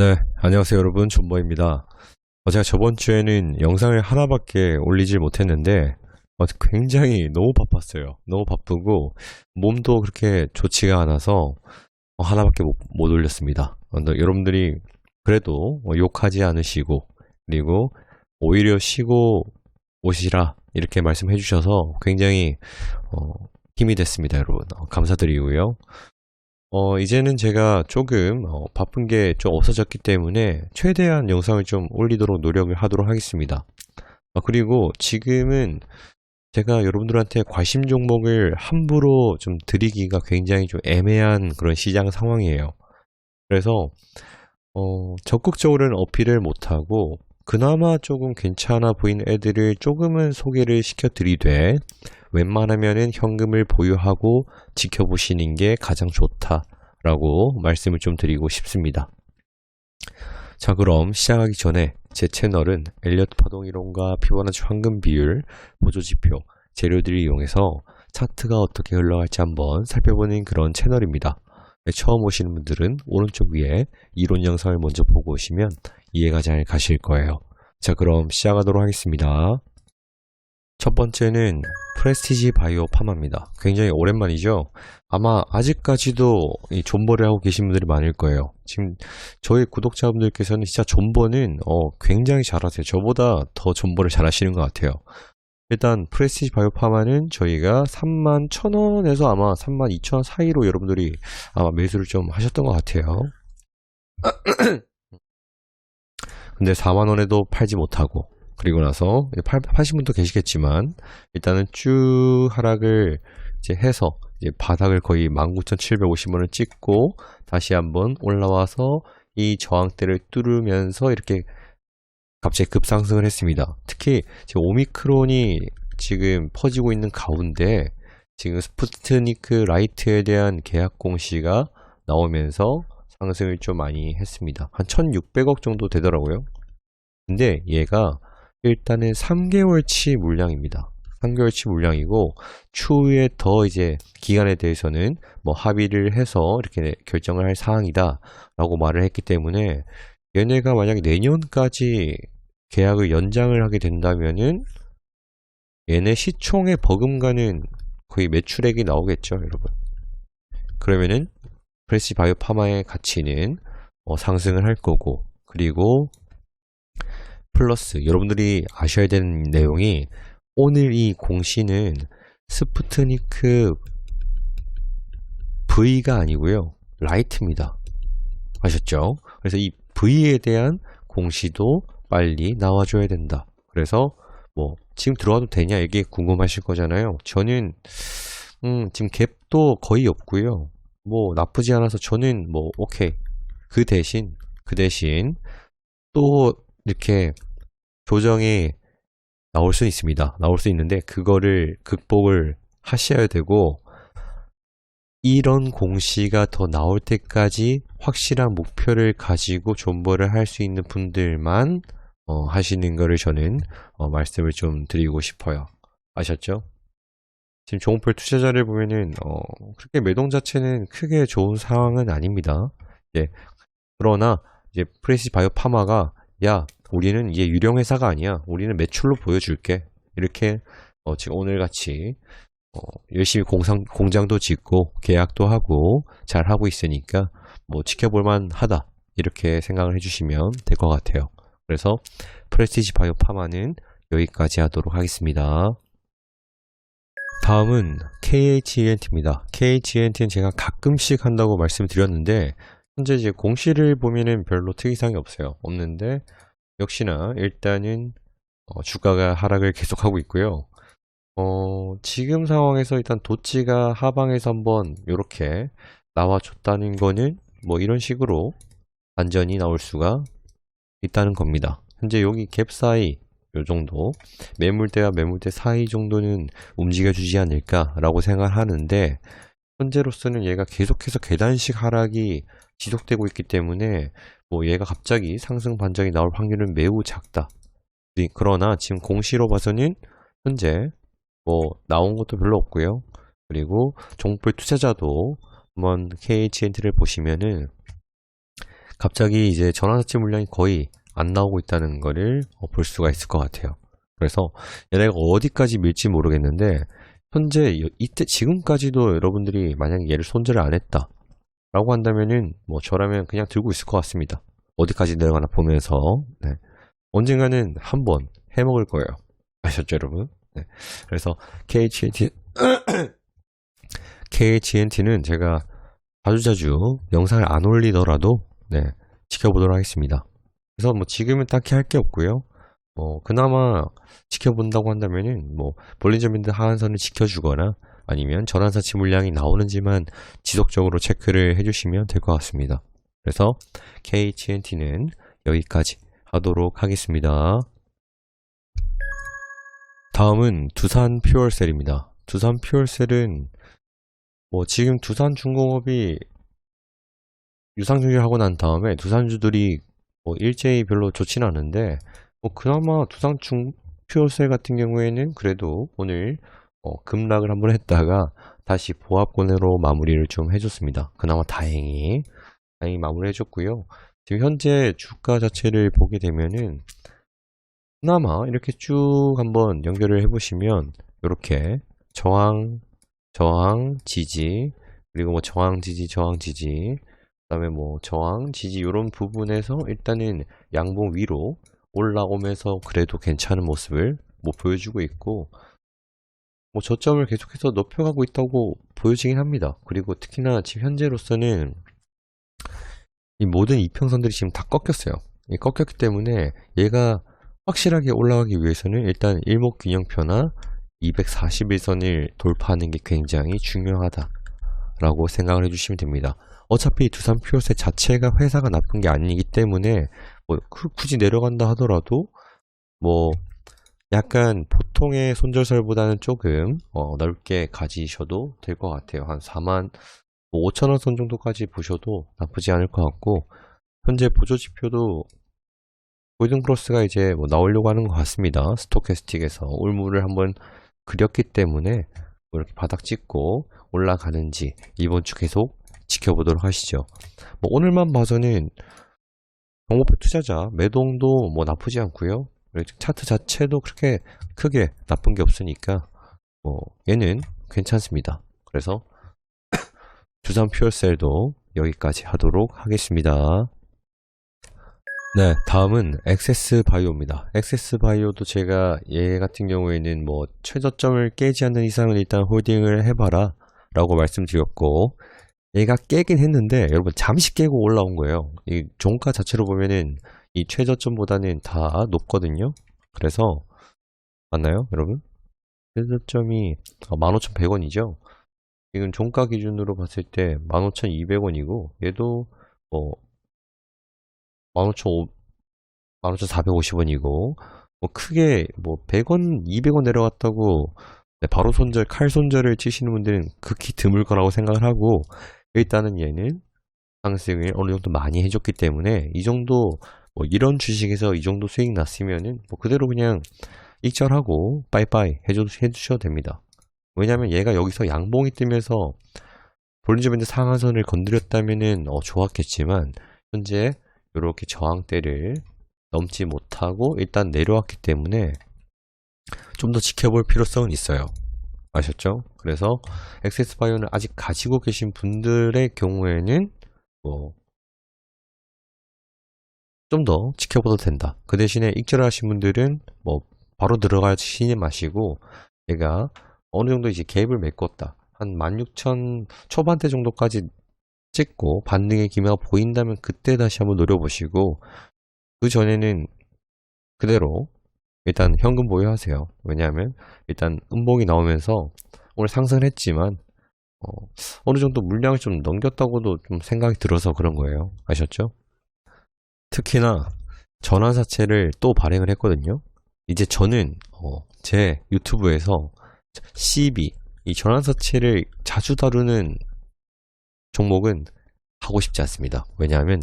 네, 안녕하세요 여러분 존버입니다. 어, 제가 저번 주에는 영상을 하나밖에 올리질 못했는데 어, 굉장히 너무 바빴어요. 너무 바쁘고 몸도 그렇게 좋지가 않아서 어, 하나밖에 못, 못 올렸습니다. 어, 여러분들이 그래도 어, 욕하지 않으시고 그리고 오히려 쉬고 오시라 이렇게 말씀해 주셔서 굉장히 어, 힘이 됐습니다 여러분. 어, 감사드리고요. 어, 이제는 제가 조금 어, 바쁜 게 좀 없어졌기 때문에 최대한 영상을 좀 올리도록 노력을 하도록 하겠습니다. 어, 그리고 지금은 제가 여러분들한테 관심 종목을 함부로 좀 드리기가 굉장히 좀 애매한 그런 시장 상황이에요. 그래서 어, 적극적으로는 어필을 못하고 그나마 조금 괜찮아 보이는 애들을 조금은 소개를 시켜드리되 웬만하면은 현금을 보유하고 지켜보시는 게 가장 좋다라고 말씀을 좀 드리고 싶습니다. 자, 그럼 시작하기 전에 제 채널은 엘리어트 파동 이론과 피보나치 황금 비율, 보조 지표, 재료들을 이용해서 차트가 어떻게 흘러갈지 한번 살펴보는 그런 채널입니다. 네, 처음 오시는 분들은 오른쪽 위에 이론 영상을 먼저 보고 오시면 이해가 잘 가실 거예요. 자, 그럼 시작하도록 하겠습니다. 첫 번째는 프레스티지 바이오 파마입니다. 굉장히 오랜만이죠? 아마 아직까지도 이 존버를 하고 계신 분들이 많을 거예요. 지금 저희 구독자분들께서는 진짜 존버는 어, 굉장히 잘하세요. 저보다 더 존버를 잘하시는 것 같아요. 일단 프레스티지 바이오 파마는 저희가 3만 1,000원에서 아마 3만 2,000원 사이로 여러분들이 아마 매수를 좀 하셨던 것 같아요. 근데 4만 원에도 팔지 못하고 그리고 나서 팔, 파신 분도 계시겠지만 일단은 쭉 하락을 이제 해서 이제 바닥을 거의 19,750원을 찍고 다시 한번 올라와서 이 저항대를 뚫으면서 이렇게 갑자기 급상승을 했습니다. 특히 지금 오미크론이 지금 퍼지고 있는 가운데 지금 스푸트니크 라이트에 대한 계약 공시가 나오면서 상승을 좀 많이 했습니다. 한 1600억 정도 되더라고요. 근데 얘가 일단은 3개월치 물량입니다. 3개월치 물량이고 추후에 더 이제 기간에 대해서는 뭐 합의를 해서 이렇게 결정을 할 사항이다 라고 말을 했기 때문에 얘네가 만약에 내년까지 계약을 연장을 하게 된다면은 얘네 시총의 버금가는 거의 매출액이 나오겠죠 여러분 그러면은 프레시 바이오 파마의 가치는 어, 상승을 할 거고 그리고 플러스 여러분들이 아셔야 되는 내용이 오늘 이 공시는 스푸트니크 V가 아니고요. 라이트입니다. 아셨죠? 그래서 이 V에 대한 공시도 빨리 나와줘야 된다. 그래서 뭐 지금 들어와도 되냐 이게 궁금하실 거잖아요. 저는 음, 지금 갭도 거의 없고요. 뭐 나쁘지 않아서 저는 뭐 오케이 그 대신 그 대신 또 이렇게 조정이 나올 수 있습니다. 나올 수 있는데 그거를 극복을 하셔야 되고 이런 공시가 더 나올 때까지 확실한 목표를 가지고 존버를 할 수 있는 분들만 어, 하시는 거를 저는 어, 말씀을 좀 드리고 싶어요. 아셨죠? 지금 종목별 투자자를 보면은 어, 그렇게 매동 자체는 크게 좋은 상황은 아닙니다. 예. 그러나 이제 프레시 바이오 파마가 야 우리는 이게 유령 회사가 아니야. 우리는 매출로 보여줄게. 이렇게 어, 지금 오늘 같이 어, 열심히 공상, 공장도 짓고 계약도 하고 잘 하고 있으니까 뭐 지켜볼만 하다. 이렇게 생각을 해주시면 될 것 같아요. 그래서 프레스티지 바이오 파마는 여기까지 하도록 하겠습니다. 다음은 KHENT입니다. KHENT는 제가 가끔씩 한다고 말씀드렸는데 현재 이제 공시를 보면은 별로 특이사항이 없어요. 없는데 역시나 일단은 어, 주가가 하락을 계속하고 있고요. 어, 지금 상황에서 일단 도치가 하방에서 한번 이렇게 나와줬다는 거는 뭐 이런 식으로 반전이 나올 수가 있다는 겁니다. 현재 여기 갭 사이 요 정도 매물대와 매물대 사이 정도는 움직여 주지 않을까라고 생각하는데 현재로서는 얘가 계속해서 계단식 하락이 지속되고 있기 때문에 뭐 얘가 갑자기 상승 반전이 나올 확률은 매우 작다. 그러나 지금 공시로 봐서는 현재 뭐 나온 것도 별로 없고요. 그리고 종불 투자자도 한번 KHNT를 보시면은 갑자기 이제 전환사채 물량이 거의 안 나오고 있다는 거를 어, 볼 수가 있을 것 같아요. 그래서 얘네가 어디까지 밀지 모르겠는데 현재 여- 이때 지금까지도 여러분들이 만약에 얘를 손절을 안 했다 라고 한다면은 뭐 저라면 그냥 들고 있을 것 같습니다. 어디까지 내려가나 보면서 네. 언젠가는 한번 해먹을 거예요. 아셨죠 여러분? 네. 그래서 KHNT KHNT는 제가 자주자주 영상을 안 올리더라도 네, 지켜보도록 하겠습니다. 그래서 뭐 지금은 딱히 할 게 없고요. 뭐 그나마 지켜본다고 한다면은 뭐 볼린저 밴드 하한선을 지켜주거나 아니면 전환사치 물량이 나오는지만 지속적으로 체크를 해주시면 될 것 같습니다. 그래서 KHNT는 여기까지 하도록 하겠습니다. 다음은 두산 퓨얼셀입니다. 두산 퓨얼셀은 뭐 지금 두산 중공업이 유상증자를 하고 난 다음에 두산주들이 뭐 일제히 별로 좋지는 않은데 뭐 그나마 두산 중 퓨얼셀 같은 경우에는 그래도 오늘 어, 급락을 한번 했다가 다시 보합권으로 마무리를 좀 해줬습니다. 그나마 다행히 다행히 마무리 해줬고요. 지금 현재 주가 자체를 보게 되면은 그나마 이렇게 쭉 한번 연결을 해보시면 이렇게 저항, 저항, 지지 그리고 뭐 저항, 지지, 저항, 지지 그 다음에 뭐 저항, 지지 이런 부분에서 일단은 양봉 위로 올라오면서 그래도 괜찮은 모습을 뭐 보여주고 있고 뭐 저점을 계속해서 높여가고 있다고 보여지긴 합니다. 그리고 특히나 지금 현재로서는 이 모든 이평선들이 지금 다 꺾였어요. 이 꺾였기 때문에 얘가 확실하게 올라가기 위해서는 일단 일목균형표나 241선을 돌파하는 게 굉장히 중요하다 라고 생각을 해주시면 됩니다. 어차피 두산 퓨어셋 자체가 회사가 나쁜 게 아니기 때문에 뭐 그- 굳이 내려간다 하더라도 뭐 약간 보통의 손절설보다는 조금 어, 넓게 가지셔도 될 것 같아요. 한 4만 5천원 선 정도까지 보셔도 나쁘지 않을 것 같고 현재 보조 지표도 골든 크로스가 이제 뭐 나오려고 하는 것 같습니다. 스토캐스틱에서 올무를 한번 그렸기 때문에 뭐 이렇게 바닥 찍고 올라가는지 이번 주 계속 지켜보도록 하시죠. 뭐 오늘만 봐서는 정보표 투자자 매동도 뭐 나쁘지 않고요. 차트 자체도 그렇게 크게 나쁜 게 없으니까 뭐 얘는 괜찮습니다. 그래서 두산 퓨어셀도 여기까지 하도록 하겠습니다. 네, 다음은 엑세스 바이오입니다. 엑세스 바이오도 제가 얘 같은 경우에는 뭐 최저점을 깨지 않는 이상은 일단 홀딩을 해봐라 라고 말씀드렸고 얘가 깨긴 했는데 여러분 잠시 깨고 올라온 거예요. 이 종가 자체로 보면은 이 최저점보다는 다 높거든요. 그래서 맞나요, 여러분? 최저점이 15,100원이죠. 지금 종가 기준으로 봤을 때 15,200원이고 얘도 뭐 15,500 15,450원이고 뭐 크게 뭐 100원, 200원 내려갔다고 네, 바로 손절, 칼 손절을 치시는 분들은 극히 드물 거라고 생각을 하고 일단은 얘는 상승을 어느 정도 많이 해줬기 때문에 이 정도 뭐 이런 주식에서 이 정도 수익 났으면은 뭐 그대로 그냥 익절하고 빠이빠이 해줘, 해주셔도 됩니다. 왜냐면 얘가 여기서 양봉이 뜨면서 볼린저 밴드 상한선을 건드렸다면은 어, 좋았겠지만 현재 이렇게 저항대를 넘지 못하고 일단 내려왔기 때문에 좀 더 지켜볼 필요성은 있어요. 아셨죠? 그래서 엑세스 바이오는 아직 가지고 계신 분들의 경우에는 뭐 좀 더 지켜봐도 된다. 그 대신에 익절하신 분들은 뭐 바로 들어가시지 마시고 얘가 어느 정도 이제 갭을 메꿨다. 한 16,000 초반대 정도까지 찍고 반등의 기미가 보인다면 그때 다시 한번 노려보시고 그 전에는 그대로 일단 현금 보유하세요. 왜냐하면 일단 음봉이 나오면서 오늘 상승을 했지만 어, 느 정도 물량을 좀 넘겼다고도 좀 생각이 들어서 그런 거예요. 아셨죠? 특히나 전환사채를 또 발행을 했거든요. 이제 저는 어, 제 유튜브에서 CB 이 전환사채를 자주 다루는 종목은 하고 싶지 않습니다. 왜냐하면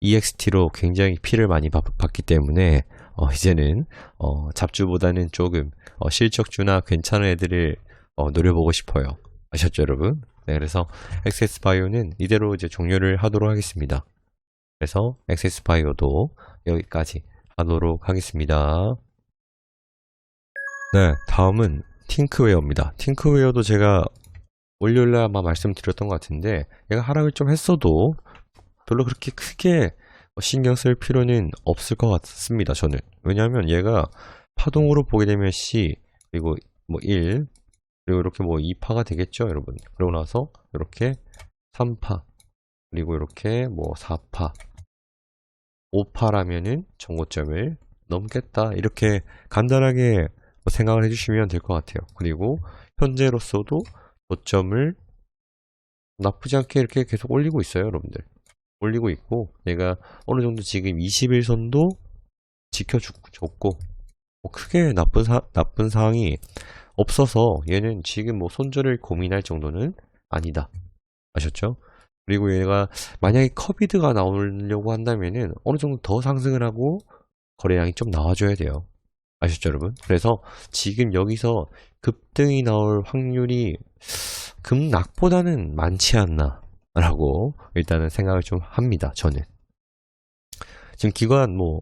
EXT로 굉장히 피를 많이 받, 기 때문에 어, 이제는 어, 잡주보다는 조금 어, 실적주나 괜찮은 애들을 어, 노려보고 싶어요. 아셨죠, 여러분? 네, 그래서 엑세스 바이오는 이대로 이제 종료를 하도록 하겠습니다. 그래서 엑세스바이오도 여기까지 하도록 하겠습니다. 네, 다음은 팅크웨어입니다. 팅크웨어도 제가 월요일날 아마 말씀드렸던 것 같은데 얘가 하락을 좀 했어도 별로 그렇게 크게 신경 쓸 필요는 없을 것 같습니다. 저는 왜냐하면 얘가 파동으로 보게 되면 C 그리고 뭐 1 그리고 이렇게 뭐 2파가 되겠죠, 여러분. 그러고 나서 이렇게 3파 그리고 이렇게 뭐 4파 5파라면은 정고점을 넘겠다 이렇게 간단하게 뭐 생각을 해주시면 될 것 같아요. 그리고 현재로서도 고점을 나쁘지 않게 이렇게 계속 올리고 있어요, 여러분들. 올리고 있고 얘가 어느 정도 지금 21선도 지켜줬고 뭐 크게 나쁜 사, 나쁜 사항이 없어서 얘는 지금 뭐 손절을 고민할 정도는 아니다. 아셨죠? 그리고 얘가 만약에 커비드가 나오려고 한다면은 어느 정도 더 상승을 하고 거래량이 좀 나와줘야 돼요. 아셨죠, 여러분? 그래서 지금 여기서 급등이 나올 확률이 급락보다는 많지 않나 라고 일단은 생각을 좀 합니다. 저는 지금 기관 뭐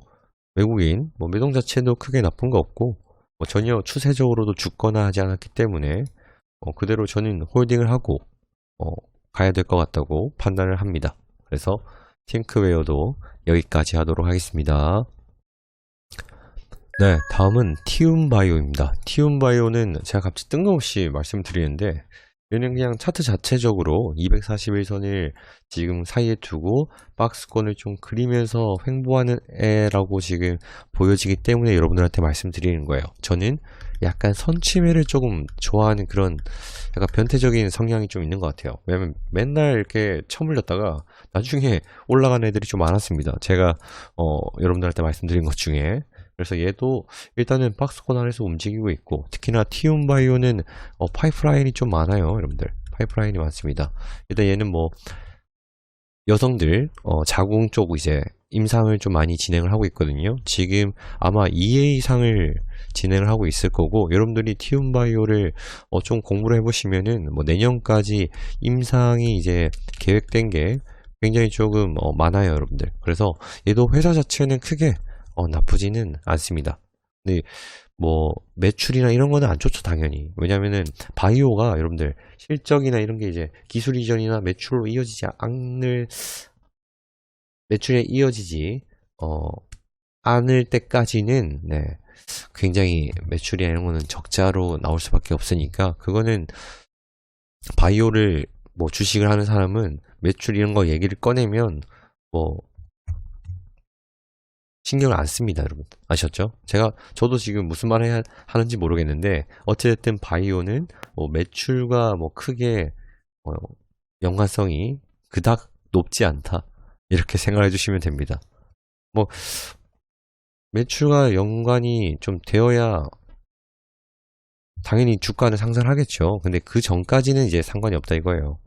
외국인 뭐 매동 자체도 크게 나쁜 거 없고 뭐 전혀 추세적으로도 죽거나 하지 않았기 때문에 어, 그대로 저는 홀딩을 하고 어, 가야 될 것 같다고 판단을 합니다. 그래서 팅크웨어도 여기까지 하도록 하겠습니다. 네, 다음은 티움바이오입니다. 티움바이오는 제가 갑자기 뜬금없이 말씀드리는데 얘는 그냥 차트 자체적으로 241선을 지금 사이에 두고 박스권을 좀 그리면서 횡보하는 애라고 지금 보여지기 때문에 여러분들한테 말씀드리는 거예요. 저는 약간 선침해를 조금 좋아하는 그런 약간 변태적인 성향이 좀 있는 것 같아요. 왜냐면 맨날 이렇게 처물렸다가 나중에 올라간 애들이 좀 많았습니다. 제가 어, 여러분들한테 말씀드린 것 중에 그래서 얘도 일단은 박스권 안에서 움직이고 있고 특히나 티움바이오는 어, 파이프라인이 좀 많아요 여러분들. 파이프라인이 많습니다. 일단 얘는 뭐 여성들 어, 자궁 쪽 이제 임상을 좀 많이 진행을 하고 있거든요. 지금 아마 2회 이상을 진행을 하고 있을 거고 여러분들이 티움바이오를 어, 좀 공부를 해보시면은 뭐 내년까지 임상이 이제 계획된 게 굉장히 조금 어, 많아요 여러분들. 그래서 얘도 회사 자체는 크게 어, 나쁘지는 않습니다. 근데 뭐 매출이나 이런 거는 안 좋죠 당연히 왜냐면은 바이오가 여러분들 실적이나 이런 게 이제 기술 이전이나 매출로 이어지지 않을 매출에 이어지지 어 않을 때까지는 네 굉장히 매출이나 이런 거는 적자로 나올 수밖에 없으니까 그거는 바이오를 뭐 주식을 하는 사람은 매출 이런 거 얘기를 꺼내면 뭐 신경을 안 씁니다, 여러분. 아셨죠? 제가, 저도 지금 무슨 말을 하는지 모르겠는데, 어찌됐든 바이오는 뭐 매출과 뭐 크게 어, 연관성이 그닥 높지 않다. 이렇게 생각해 주시면 됩니다. 뭐, 매출과 연관이 좀 되어야 당연히 주가는 상승하겠죠. 근데 그 전까지는 이제 상관이 없다 이거예요.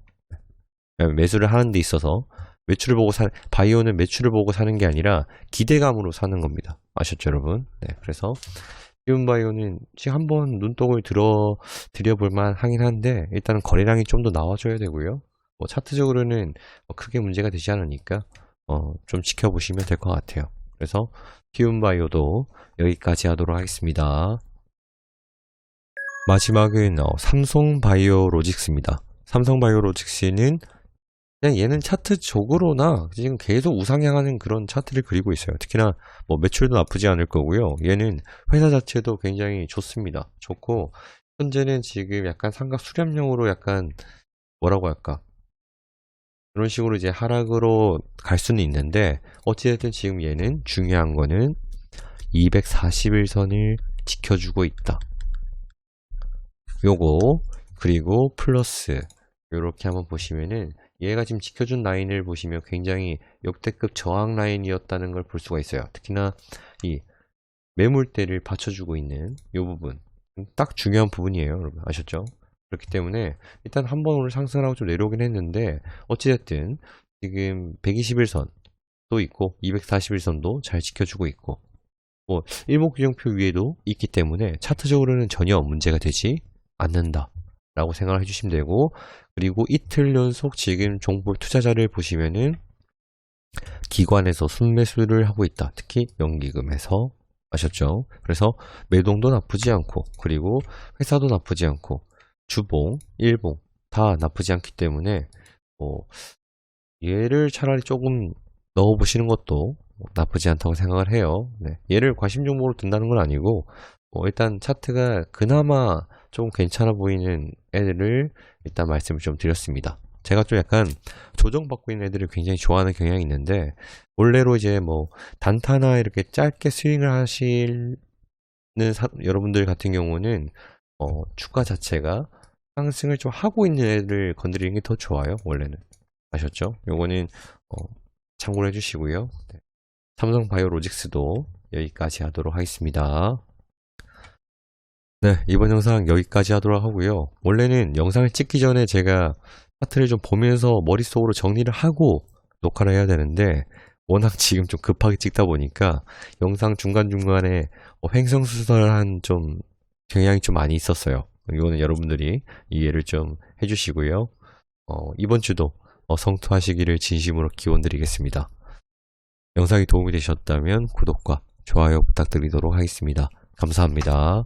매수를 하는 데 있어서 매출을 보고 사, 바이오는 매출을 보고 사는 게 아니라 기대감으로 사는 겁니다. 아셨죠, 여러분? 네, 그래서 이온바이오는 지금 한번 눈독을 들어 드려볼만 하긴 한데 일단은 거래량이 좀 더 나와줘야 되고요. 뭐 차트적으로는 뭐 크게 문제가 되지 않으니까 어, 좀 지켜보시면 될 것 같아요. 그래서 키움바이오도 여기까지 하도록 하겠습니다. 마지막은 어, 삼성바이오로직스입니다. 삼성바이오로직스는 그냥 얘는 차트 적으로나 지금 계속 우상향하는 그런 차트를 그리고 있어요. 특히나 뭐 매출도 나쁘지 않을 거고요. 얘는 회사 자체도 굉장히 좋습니다. 좋고 현재는 지금 약간 삼각 수렴용으로 약간 뭐라고 할까 그런 식으로 이제 하락으로 갈 수는 있는데 어찌됐든 지금 얘는 중요한 거는 241선을 지켜주고 있다. 요거 그리고 플러스 이렇게 한번 보시면은 얘가 지금 지켜준 라인을 보시면 굉장히 역대급 저항 라인이었다는 걸 볼 수가 있어요. 특히나 이 매물대를 받쳐주고 있는 이 부분 딱 중요한 부분이에요. 여러분 아셨죠? 그렇기 때문에 일단 한 번 오늘 상승을 하고 좀 내려오긴 했는데 어찌됐든 지금 121선도 있고 241선도 잘 지켜주고 있고 뭐 일목규정표 위에도 있기 때문에 차트적으로는 전혀 문제가 되지 않는다. 라고 생각을 해주시면 되고 그리고 이틀 연속 지금 종볼 투자자를 보시면은 기관에서 순매수를 하고 있다. 특히 연기금에서 아셨죠? 그래서 매동도 나쁘지 않고 그리고 회사도 나쁘지 않고 주봉, 일봉 다 나쁘지 않기 때문에 뭐 얘를 차라리 조금 넣어 보시는 것도 나쁘지 않다고 생각을 해요. 네. 얘를 관심 종목으로 든다는 건 아니고 뭐 일단 차트가 그나마 좀 괜찮아 보이는 애들을 일단 말씀을 좀 드렸습니다. 제가 좀 약간 조정받고 있는 애들을 굉장히 좋아하는 경향이 있는데 원래로 이제 뭐 단타나 이렇게 짧게 스윙을 하시는 사- 여러분들 같은 경우는 어, 주가 자체가 상승을 좀 하고 있는 애들 건드리는 게 더 좋아요. 원래는 아셨죠? 요거는 어, 참고를 해주시고요. 네. 삼성 바이오로직스도 여기까지 하도록 하겠습니다. 네, 이번 영상 여기까지 하도록 하고요. 원래는 영상을 찍기 전에 제가 차트를 좀 보면서 머릿속으로 정리를 하고 녹화를 해야 되는데 워낙 지금 좀 급하게 찍다 보니까 영상 중간중간에 어, 횡성수설한 좀 경향이 좀 많이 있었어요. 이거는 여러분들이 이해를 좀 해주시고요. 어, 이번 주도 어, 성투하시기를 진심으로 기원드리겠습니다. 영상이 도움이 되셨다면 구독과 좋아요 부탁드리도록 하겠습니다. 감사합니다.